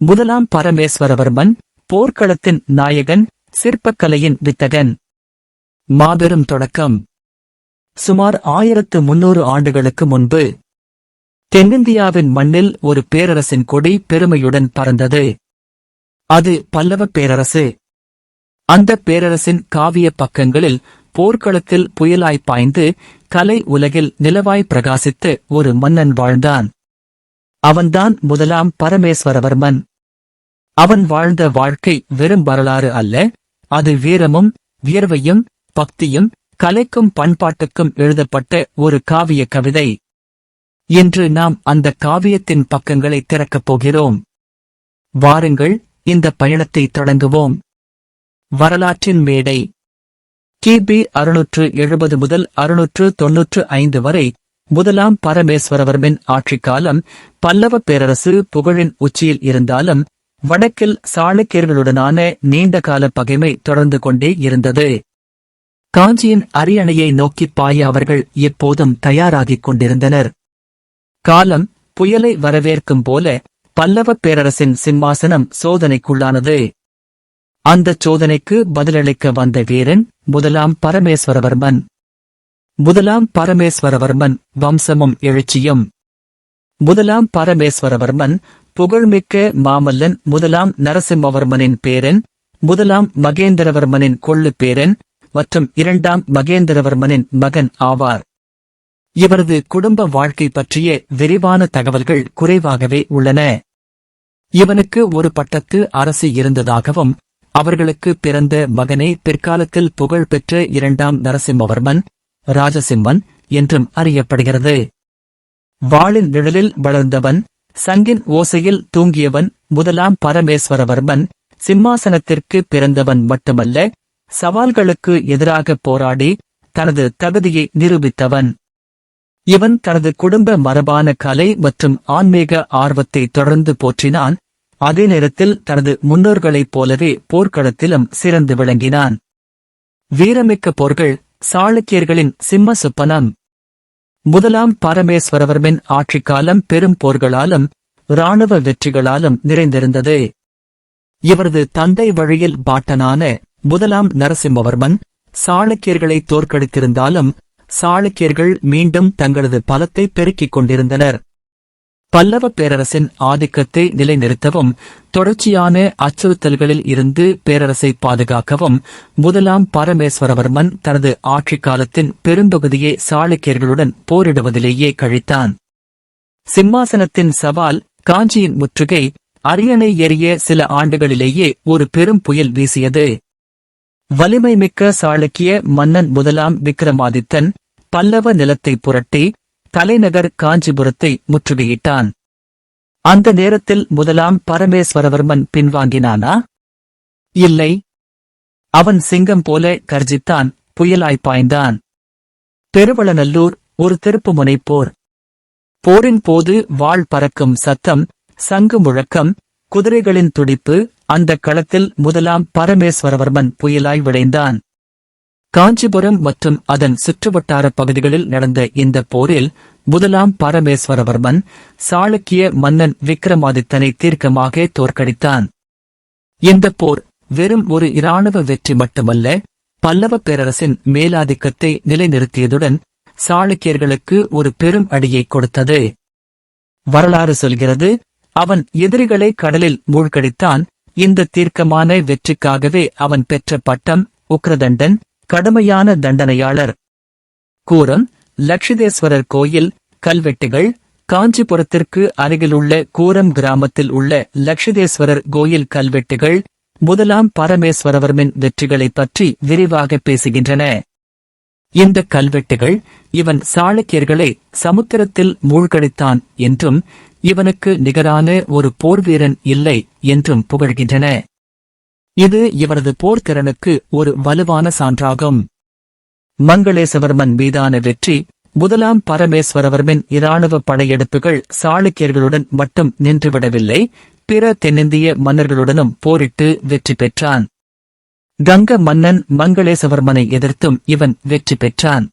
முதலாம் பரமேஸ்வரவர்மன் போர்க்களத்தின் நாயகன் சிற்பக்கலையின் வித்தகன். மாபெரும் தொடக்கம். சுமார் ஆயிரத்து முன்னூறு ஆண்டுகளுக்கு முன்பு தென்னிந்தியாவின் மண்ணில் ஒரு பேரரசின் கொடி பெருமையுடன் பறந்தது. அது பல்லவப் பேரரசு. அந்த பேரரசின் காவிய பக்கங்களில் போர்க்களத்தில் புயலாய் பாய்ந்து கலை உலகில் நிலவாய் பிரகாசித்து ஒரு மன்னன் வாழ்ந்தான். அவன்தான் முதலாம் பரமேஸ்வரவர்மன். அவன் வாழ்ந்த வாழ்க்கை வெறும் வரலாறு அல்ல அது வீரமும் வியர்வையும் பக்தியும் கலைக்கும் பண்பாட்டுக்கும் எழுதப்பட்ட ஒரு காவிய கவிதை. இன்று நாம் அந்த காவியத்தின் பக்கங்களை திறக்கப் போகிறோம். வாருங்கள் இந்த பயணத்தை தொடங்குவோம். வரலாற்றின் மேடை. கிபி அறுநூற்று எழுபது முதல் அறுநூற்று தொன்னூற்று ஐந்து வரை முதலாம் பரமேஸ்வரவர்மின் ஆட்சிக் காலம் பல்லவ பேரரசு புகழின் உச்சியில் இருந்தாலும் வடக்கில் சாளுக்கியர்களுடனான நீண்டகால பகைமை தொடர்ந்து கொண்டே இருந்தது. காஞ்சியின் அரியணையை நோக்கிப் பாய அவர்கள் எப்போதும் தயாராகிக் கொண்டிருந்தனர். காலம் புயலை வரவேற்கும் போல பல்லவப் பேரரசின் சிம்மாசனம் சோதனைக்குள்ளானது. அந்தச் சோதனைக்கு பதிலளிக்க வந்த வீரன் முதலாம் பரமேஸ்வரவர்மன். முதலாம் பரமேஸ்வரவர்மன் வம்சமும் எழுச்சியும். முதலாம் பரமேஸ்வரவர்மன் புகழ்மிக்க மாமல்லன் முதலாம் நரசிம்மவர்மனின் பேரன் முதலாம் மகேந்திரவர்மனின் கொள்ளு பேரன் மற்றும் இரண்டாம் மகேந்திரவர்மனின் மகன் ஆவார். இவரது குடும்ப வாழ்க்கை பற்றிய விரிவான தகவல்கள் குறைவாகவே உள்ளன. இவனுக்கு ஒரு பட்டத்து அரசு இருந்ததாகவும் அவர்களுக்கு பிறந்த மகனே பிற்காலத்தில் புகழ்பெற்ற இரண்டாம் நரசிம்மவர்மன் ராஜசிம்மன் என்றும் அறியப்படுகிறது. வாளின் நிழலில் வளர்ந்தவன் சங்கின் ஓசையில் தூங்கியவன் முதலாம் பரமேஸ்வரவர்மன் சிம்மாசனத்திற்கு பிறந்தவன் மட்டுமல்ல சவால்களுக்கு எதிராக போராடி தனது தகுதியை நிரூபித்தவன். இவன் தனது குடும்ப மரபான கலை மற்றும் ஆன்மீக ஆர்வத்தை தொடர்ந்து போற்றினான். அதே நேரத்தில் தனது முன்னோர்களைப் போலவே போர்க்களத்திலும் சிறந்து விளங்கினான். வீரமிக்க போர்கள் சாளுக்கியர்களின் சிம்ம சுப்பனம். முதலாம் பரமேஸ்வரவர்மின் ஆட்சிக்காலம் பெரும் போர்களாலும் இராணுவ வெற்றிகளாலும் நிறைந்திருந்தது. இவரது தந்தை வழியில் பாட்டனான முதலாம் நரசிம்மவர்மன் சாளுக்கியர்களை தோற்கடித்திருந்தாலும் சாளுக்கியர்கள் மீண்டும் தங்களது பலத்தை பெருக்கிக் கொண்டிருந்தனர். பல்லவ பேரரசின் ஆதிக்கத்தை நிலைநிறுத்தவும் தொடர்ச்சியான அச்சுறுத்தல்களில் இருந்து பேரரசை பாதுகாக்கவும் முதலாம் பரமேஸ்வரவர்மன் தனது ஆட்சிக் காலத்தின் பெரும்பகுதியை சாளுக்கியர்களுடன் போரிடுவதிலேயே கழித்தான். சிம்மாசனத்தின் சவால் காஞ்சியின் முற்றுகை அரியணை ஏறிய சில ஆண்டுகளிலேயே ஒரு பெரும் புயல் வீசியது. வலிமை மிக்க சாளுக்கிய மன்னன் முதலாம் விக்ரமாதித்தன் பல்லவ நிலத்தை புரட்டி தலைநகர் காஞ்சிபுரத்தை முற்றுகையிட்டான். அந்த நேரத்தில் முதலாம் பரமேஸ்வரவர்மன் பின்வாங்கினானா? இல்லை. அவன் சிங்கம் போல கர்ஜித்தான் புயலாய் பாய்ந்தான். பெருவளநல்லூர் ஒரு திருப்பு போர். போரின் போது வாள் பறக்கும் சத்தம் சங்கு முழக்கம் குதிரைகளின் துடிப்பு அந்த களத்தில் முதலாம் பரமேஸ்வரவர்மன் புயலாய் விளைந்தான். காஞ்சிபுரம் மற்றும் அதன் சுற்றுவட்டார பகுதிகளில் நடந்த இந்த போரில் முதலாம் பரமேஸ்வரவர்மன் சாளுக்கிய மன்னன் விக்ரமாதித்தனை தீர்க்கமாக தோற்கடித்தான். இந்த போர் வெறும் ஒரு இராணுவ வெற்றி மட்டுமல்ல பல்லவ பேரரசின் மேலாதிக்கத்தை நிலைநிறுத்தியதுடன் சாளுக்கியர்களுக்கு ஒரு பெரும் அடியை கொடுத்தது. வரலாறு சொல்கிறது அவன் எதிரிகளை கடலில் மூழ்கடித்தான். இந்த தீர்க்கமான வெற்றிக்காகவே அவன் பெற்ற பட்டம் உக்ரதண்டன் கடுமையான தண்டனையாளர். கூரம் லட்சுதேஸ்வரர் கோயில் கல்வெட்டுகள் காஞ்சிபுரத்திற்கு அருகிலுள்ள கூரம் கிராமத்தில் உள்ள லட்சுதேஸ்வரர் கோயில் கல்வெட்டுகள் முதலாம் பரமேஸ்வரவர்மின் வெற்றிகளைப் பற்றி விரிவாக பேசுகின்றன. இந்த கல்வெட்டுகள் இவன் சாளுக்கியர்களை சமுத்திரத்தில் மூழ்கடித்தான் என்றும் இவனுக்கு நிகரான ஒரு போர்வீரன் இல்லை என்றும் புகழ்கின்றன. இது இவரது போர்த்திறனுக்கு ஒரு வலுவான சான்றாகும். மங்களேசவர்மன் மீதான வெற்றி முதலாம் பரமேஸ்வரவர்மின் இராணுவ படையெடுப்புகள் சாளுக்கியர்களுடன் மட்டும் நின்றுவிடவில்லை பிற தென்னிந்திய மன்னர்களுடனும் போரிட்டு வெற்றி பெற்றான். கங்க மன்னன் மங்களேசவர்மனை எதிர்த்தும் இவன் வெற்றி பெற்றான்.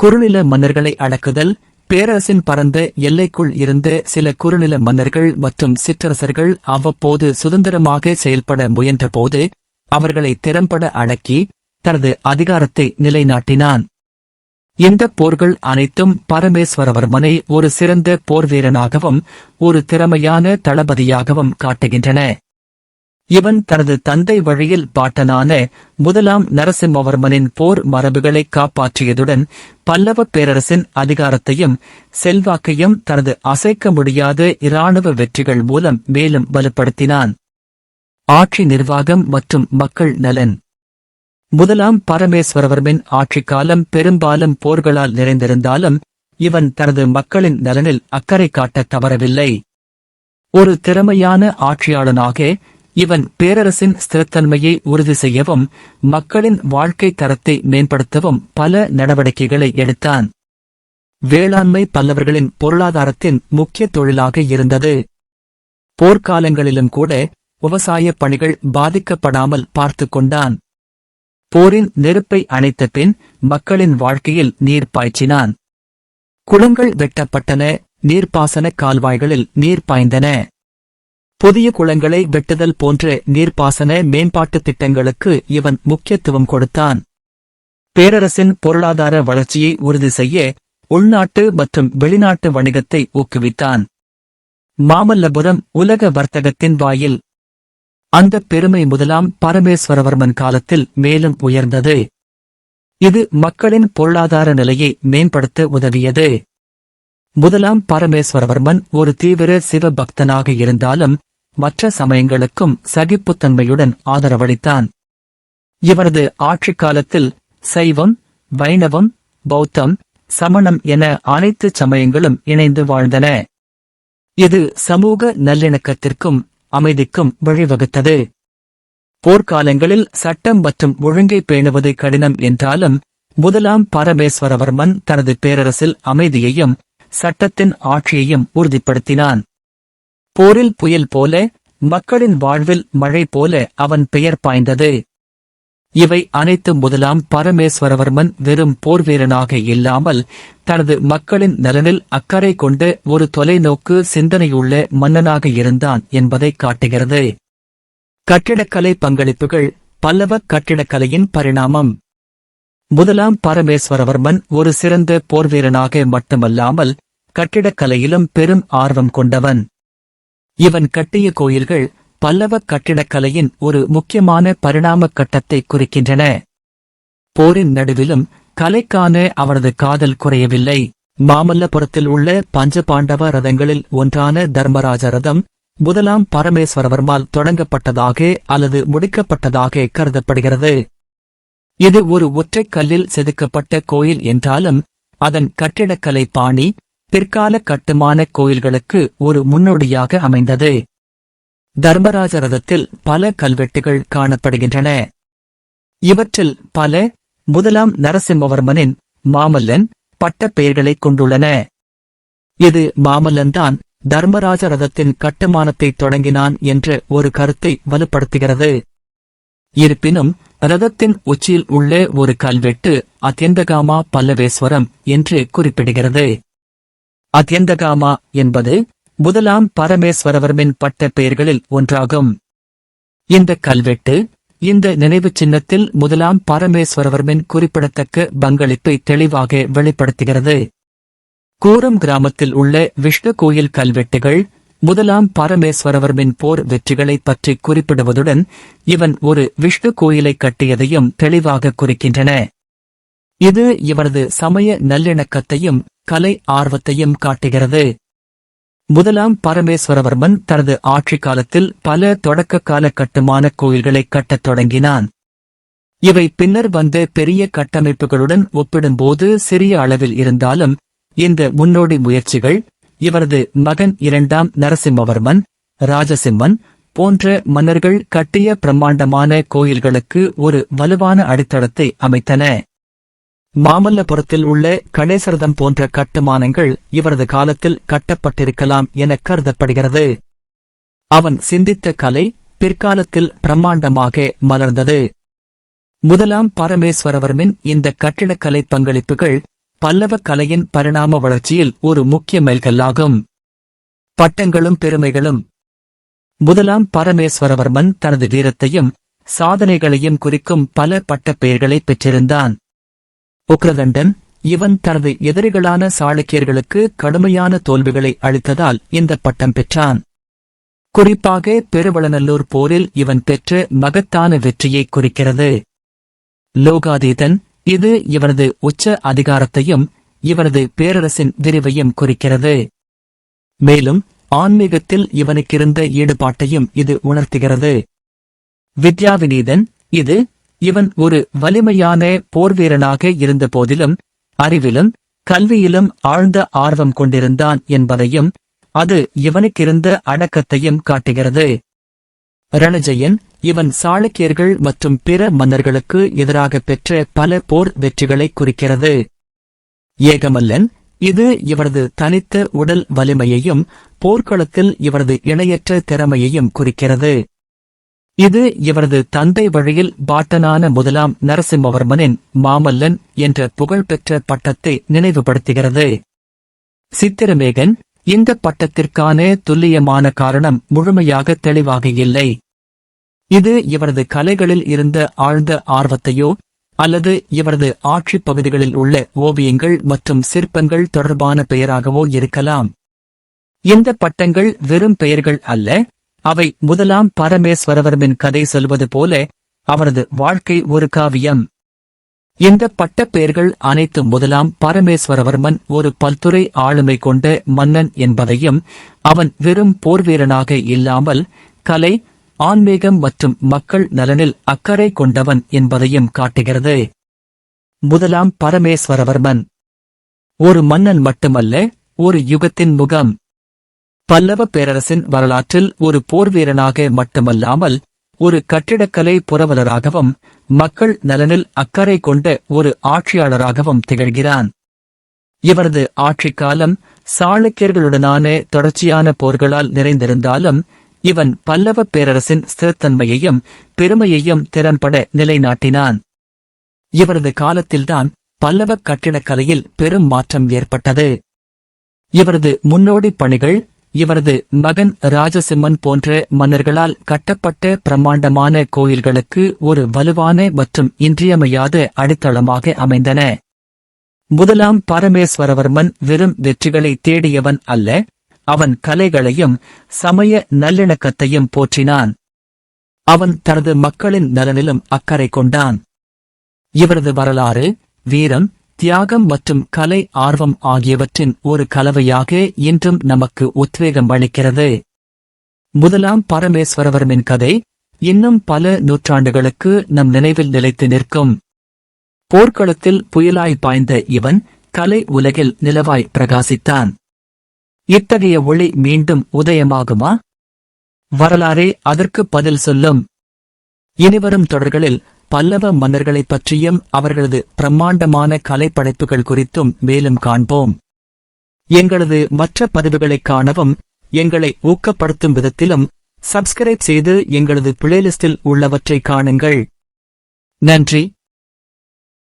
குறுநில மன்னர்களை அடக்குதல் பேரரசின் பரந்த எல்லைக்குள் இருந்த சில குறுநில மன்னர்கள் மற்றும் சிற்றரசர்கள் அவ்வப்போது சுதந்திரமாக செயல்பட முயன்றபோது அவர்களை திறம்பட அடக்கி தனது அதிகாரத்தை நிலைநாட்டினான். இந்த போர்கள் அனைத்தும் பரமேஸ்வரவர்மனை ஒரு சிறந்த போர் வீரனாகவும் ஒரு திறமையான தளபதியாகவும் காட்டுகின்றன. இவன் தனது தந்தை வழியில் பாட்டனான முதலாம் நரசிம்மவர்மனின் போர் மரபுகளை காப்பாற்றியதுடன் பல்லவ பேரரசின் அதிகாரத்தையும் செல்வாக்கையும் தனது அசைக்க முடியாத இராணுவ வெற்றிகள் மூலம் மேலும் வலுப்படுத்தினான் ஆட்சி நிர்வாகம் மற்றும் மக்கள் நலன். முதலாம் பரமேஸ்வரவர்மின் ஆட்சிக் காலம் பெரும்பாலும் போர்களால் நிறைந்திருந்தாலும் இவன் தனது மக்களின் நலனில் அக்கறை காட்ட தவறவில்லை. ஒரு திறமையான ஆட்சியாளனாக இவன் பேரரசின் ஸ்திரத்தன்மையை உறுதி செய்யவும் மக்களின் வாழ்க்கை தரத்தை மேம்படுத்தவும் பல நடவடிக்கைகளை எடுத்தான். வேளாண்மை பல்லவர்களின் பொருளாதாரத்தின் முக்கிய தொழிலாக இருந்தது. போர்க்காலங்களிலும் கூட விவசாயப் பணிகள் பாதிக்கப்படாமல் பார்த்து கொண்டான். போரின் நெருப்பை அணைத்த பின் மக்களின் வாழ்க்கையில் நீர் பாய்ச்சினான். குளங்கள் வெட்டப்பட்டன நீர்ப்பாசன கால்வாய்களில் நீர் பாய்ந்தன. புதிய குளங்களை வெட்டுதல் போன்ற நீர்ப்பாசன மேம்பாட்டுத் திட்டங்களுக்கு இவன் முக்கியத்துவம் கொடுத்தான். பேரரசின் பொருளாதார வளர்ச்சியை உறுதி செய்ய உள்நாட்டு மற்றும் வெளிநாட்டு வணிகத்தை ஊக்குவித்தான். மாமல்லபுரம் உலக வர்த்தகத்தின் வாயில். அந்த பெருமை முதலாம் பரமேஸ்வரவர்மன் காலத்தில் மேலும் உயர்ந்தது. இது மக்களின் பொருளாதார நிலையை மேம்படுத்த உதவியது. முதலாம் பரமேஸ்வரவர்மன் ஒரு தீவிர சிவபக்தனாக இருந்தாலும் மற்ற சமயங்களுக்கும் சகிப்புத்தன்மையுடன் ஆதரவளித்தான். இவரது ஆட்சிக் காலத்தில் சைவம் வைணவம் பௌத்தம் சமணம் என அனைத்து சமயங்களும் இணைந்து வாழ்ந்தன. இது சமூக நல்லிணக்கத்திற்கும் அமைதிக்கும் வழிவகுத்தது. போர்க்காலங்களில் சட்டம் மற்றும் ஒழுங்கை பேணுவது கடினம் என்றாலும் முதலாம் பரமேஸ்வரவர்மன் தனது பேரரசில் அமைதியையும் சட்டத்தின் ஆட்சியையும் உறுதிப்படுத்தினான். போரில் புயல் போல மக்களின் வாழ்வில் மழை போல அவன் பெயர் பாய்ந்தது. இவை அனைத்து முதலாம் பரமேஸ்வரவர்மன் வெறும் போர் வீரனாக இல்லாமல் தனது மக்களின் நலனில் அக்கறை கொண்டு ஒரு தொலைநோக்கு சிந்தனையுள்ள மன்னனாக இருந்தான் என்பதை காட்டுகிறது. கட்டிடக்கலை பங்களிப்புகள் பல்லவ கட்டிடக்கலையின் பரிணாமம். முதலாம் பரமேஸ்வரவர்மன் ஒரு சிறந்த போர் வீரனாக மட்டுமல்லாமல் கட்டிடக்கலையிலும் பெரும் ஆர்வம் கொண்டவன். இவன் கட்டிய கோயில்கள் பல்லவ கட்டிடக்கலையின் ஒரு முக்கியமான பரிணாம கட்டத்தை குறிக்கின்றன. போரின் நடுவிலும் கலைக்கான அவனது காதல் குறையவில்லை. மாமல்லபுரத்தில் உள்ள பஞ்சபாண்டவ ரதங்களில் ஒன்றான தர்மராஜ ரதம் முதலாம் பரமேஸ்வரவர்மால் தொடங்கப்பட்டதாக அல்லது முடிக்கப்பட்டதாக கருதப்படுகிறது. இது ஒரு ஒற்றை கல்லில் செதுக்கப்பட்ட கோயில் என்றாலும் அதன் கட்டிடக்கலை பாணி பிற்கால கட்டுமான கோயில்களுக்கு ஒரு முன்னோடியாக அமைந்தது. தர்மராஜ ரதத்தில் பல கல்வெட்டுகள் காணப்படுகின்றன. இவற்றில் பல முதலாம் நரசிம்மவர்மனின் மாமல்லன் பட்ட பெயர்களைக் கொண்டுள்ளன. இது மாமல்லன்தான் தர்மராஜ ரதத்தின் கட்டுமானத்தை தொடங்கினான் என்ற ஒரு கருத்தை வலுப்படுத்துகிறது. இருப்பினும் ரதத்தின் உச்சியில் உள்ள ஒரு கல்வெட்டு அத்தியந்தகாமா பல்லவேஸ்வரம் என்று குறிப்பிடுகிறது. அத்தியந்தகாமா என்பது முதலாம் பரமேஸ்வரவர்மின் பட்ட பெயர்களில் ஒன்றாகும். இந்த கல்வெட்டு இந்த நினைவுச் சின்னத்தில் முதலாம் பரமேஸ்வரவர்மின் குறிப்பிடத்தக்க பங்களிப்பை தெளிவாக வெளிப்படுத்துகிறது. கூரம் கிராமத்தில் உள்ள விஷ்ணு கோயில் கல்வெட்டுகள் முதலாம் பரமேஸ்வரவர்மின் போர் வெற்றிகளை பற்றி குறிப்பிடுவதுடன் இவன் ஒரு விஷ்ணு கோயிலை கட்டியதையும் தெளிவாக குறிக்கின்றன. இது இவரது சமய நல்லிணக்கத்தையும் கலை ஆர்வத்தையும் காட்டுகிறது. முதலாம் பரமேஸ்வரவர்மன் தனது ஆட்சி காலத்தில் பல தொடக்க கால கட்டுமான கோயில்களை கட்டத் தொடங்கினான். இவை பின்னர் வந்த பெரிய கட்டமைப்புகளுடன் ஒப்பிடும்போது சிறிய அளவில் இருந்தாலும் இந்த முன்னோடி முயற்சிகள் இவரது மகன் இரண்டாம் நரசிம்மவர்மன் ராஜசிம்மன் போன்ற மன்னர்கள் கட்டிய பிரம்மாண்டமான கோயில்களுக்கு ஒரு வலுவான அடித்தளத்தை அமைத்தன. மாமல்லபுரத்தில் உள்ள கணேசரதம் போன்ற கட்டுமானங்கள் இவரது காலத்தில் கட்டப்பட்டிருக்கலாம் என கருதப்படுகிறது. அவன் சிந்தித்த கலை பிற்காலத்தில் பிரம்மாண்டமாக மலர்ந்தது. முதலாம் பரமேஸ்வரவர்மின் இந்த கட்டிடக்கலை பங்களிப்புகள் பல்லவ கலையின் பரிணாம வளர்ச்சியில் ஒரு முக்கிய மைல்கல்லாகும். பட்டங்களும் பெருமைகளும். முதலாம் பரமேஸ்வரவர்மன் தனது வீரத்தையும் சாதனைகளையும் குறிக்கும் பல பட்டப் பெயர்களை பெற்றிருந்தான். உக்ரதண்டன் இவன் தனது எதிரிகளான சாளுக்கியர்களுக்கு கடுமையான தோல்விகளை அளித்ததால் இந்த பட்டம் பெற்றான். குறிப்பாக பெருவளநல்லூர் போரில் இவன் பெற்ற மகத்தான வெற்றியை குறிக்கிறது. லோகாதீதன் இது இவனது உச்ச அதிகாரத்தையும் இவனது பேரரசின் விரிவையும் குறிக்கிறது. மேலும் ஆன்மீகத்தில் இவனுக்கிருந்த ஈடுபாட்டையும் இது உணர்த்துகிறது. வித்யாவினீதன் இது இவன் ஒரு வலிமையான போர்வீரனாக இருந்த போதிலும் அறிவிலும் கல்வியிலும் ஆழ்ந்த ஆர்வம் கொண்டிருந்தான் என்பதையும் அது இவனுக்கிருந்த அடக்கத்தையும் காட்டுகிறது. ரணஜயன் இவன் சாளுக்கியர்கள் மற்றும் பிற மன்னர்களுக்கு எதிராக பெற்ற பல போர் வெற்றிகளை குறிக்கிறது. ஏகமல்லன் இது இவரது தனித்த உடல் வலிமையையும் போர்க்களத்தில் இவரது இணையற்ற திறமையையும் குறிக்கிறது. இது இவரது தந்தை வழியில் பாட்டனான முதலாம் நரசிம்மவர்மனின் மாமல்லன் என்ற புகழ்பெற்ற பட்டத்தை நினைவுபடுத்துகிறது. சித்திரமேகன் இந்த பட்டத்திற்கான துல்லியமான காரணம் முழுமையாக தெளிவாக இல்லை இது இவரது கலைகளில் இருந்த ஆழ்ந்த ஆர்வத்தையோ அல்லது இவரது ஆட்சிப் பகுதிகளில் உள்ள ஓவியங்கள் மற்றும் சிற்பங்கள் தொடர்பான பெயராகவோ இருக்கலாம். இந்த பட்டங்கள் வெறும் பெயர்கள் அல்ல அவை முதலாம் பரமேஸ்வரவர்மின் கதை சொல்வது போல அவரது வாழ்க்கை ஒரு காவியம். இந்த பட்டப்பெயர்கள் அனைத்து முதலாம் பரமேஸ்வரவர்மன் ஒரு பல்துறை ஆளுமை கொண்ட மன்னன் என்பதையும் அவன் வெறும் போர்வீரனாக இல்லாமல் கலை ஆன்மீகம் மற்றும் மக்கள் நலனில் அக்கறை கொண்டவன் என்பதையும் காட்டுகிறது. முதலாம் பரமேஸ்வரவர்மன். ஒரு மன்னன் மட்டுமல்ல ஒரு யுகத்தின் முகம். பல்லவ பேரரசின் வரலாற்றில் ஒரு போர்வீரனாக மட்டுமல்லாமல் ஒரு கட்டிடக்கலை புரவலராகவும் மக்கள் நலனில் அக்கறை கொண்ட ஒரு ஆட்சியாளராகவும் திகழ்கிறான். இவரது ஆட்சிக் காலம் சாளுக்கியர்களுடனான தொடர்ச்சியான போர்களால் நிறைந்திருந்தாலும் இவன் பல்லவ பேரரசின் ஸ்திரத்தன்மையையும் பெருமையையும் திறன்பட நிலைநாட்டினான். இவரது காலத்தில்தான் பல்லவ கட்டிடக்கலையில் பெரும் மாற்றம் ஏற்பட்டது. இவரது முன்னோடி பணிகள் இவரது மகன் ராஜசிம்மன் போன்ற மன்னர்களால் கட்டப்பட்ட பிரம்மாண்டமான கோயில்களுக்கு ஒரு வலுவான மற்றும் இன்றியமையாத அடித்தளமாக அமைந்தன. முதலாம் பரமேஸ்வரவர்மன் வெறும் வெற்றிகளை தேடியவன் அல்ல அவன் கலைகளையும் சமய நல்லிணக்கத்தையும் போற்றினான். அவன் தனது மக்களின் நலனிலும் அக்கறை கொண்டான். இவரது வரலாறு வீரம் தியாகம் மற்றும் கலை ஆர்வம் ஆகியவற்றின் ஒரு கலவையாக இன்றும் நமக்கு உத்வேகம் அளிக்கிறது. முதலாம் பரமேஸ்வரவர்மின் கதை இன்னும் பல நூற்றாண்டுகளுக்கு நம் நினைவில் நிலைத்து நிற்கும். போர்க்களத்தில் புயலாய் பாய்ந்த இவன் கலை உலகில் நிலவாய் பிரகாசித்தான். இத்தகைய ஒளி மீண்டும் உதயமாகுமா? வரலாறே அதற்கு பதில் சொல்லும். இனிவரும் தொடர்களில் பல்லவ மன்னர்களைப் பற்றியும் அவர்களது பிரம்மாண்டமான கலைப்படைப்புகள் குறித்தும் மேலும் காண்போம். எங்களது மற்ற பதிவுகளைக் காணவும் எங்களை ஊக்கப்படுத்தும் விதத்திலும் சப்ஸ்கிரைப் செய்து எங்களது பிளேலிஸ்டில் உள்ளவற்றை காணுங்கள். நன்றி.